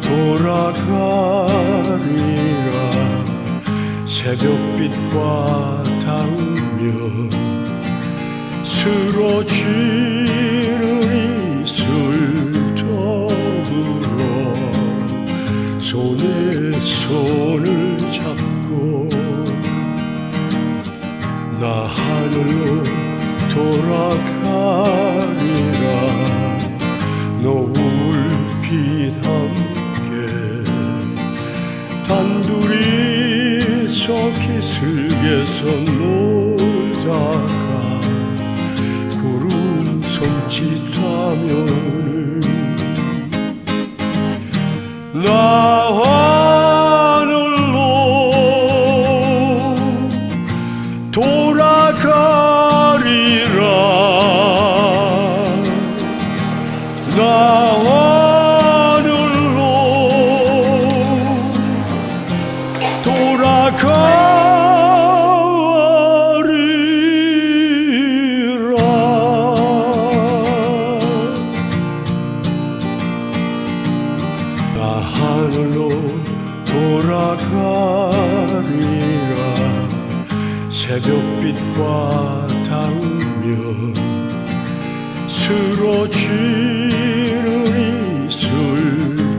돌아가리라. 새벽빛과 당면 쓰러지는 이슬 더불어 손에 손을 잡고 나 하늘로 돌아가 기슭에서 놀다가 구름 손짓하면은 나 하늘로 돌아 돌아가리라. 새벽빛과 당면 쓰러지는 이슬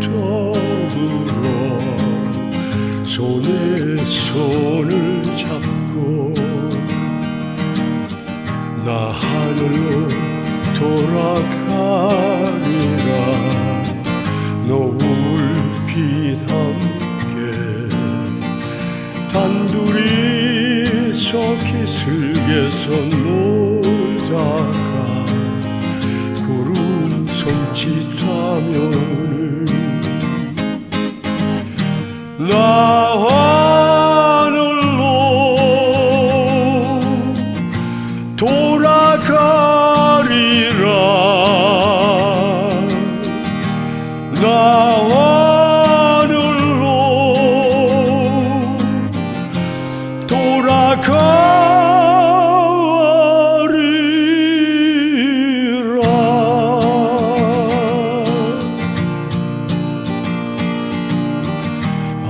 더불어 손에 손을 잡고 나 하늘로 돌아가 이서 기슭에서 놀다가 구름 손짓하면은 나 하늘로 돌아가리라. 나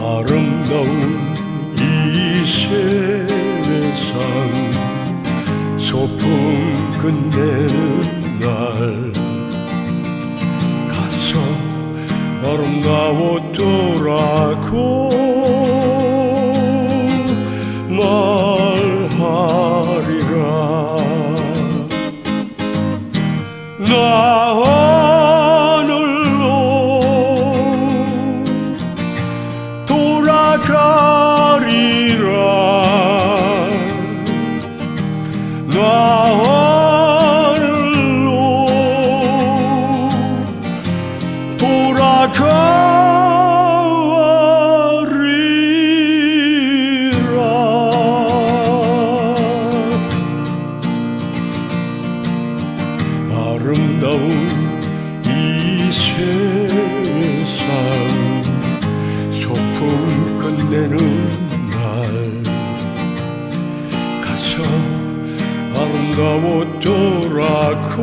아름다운 이 세상. 소풍 끝내는 날. 가서 아름다웠더라고 말하리라. 나 가서 아름다웠더라고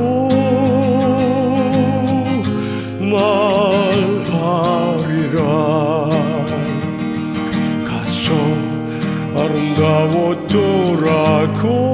말하리라. 가서 아름다웠더라고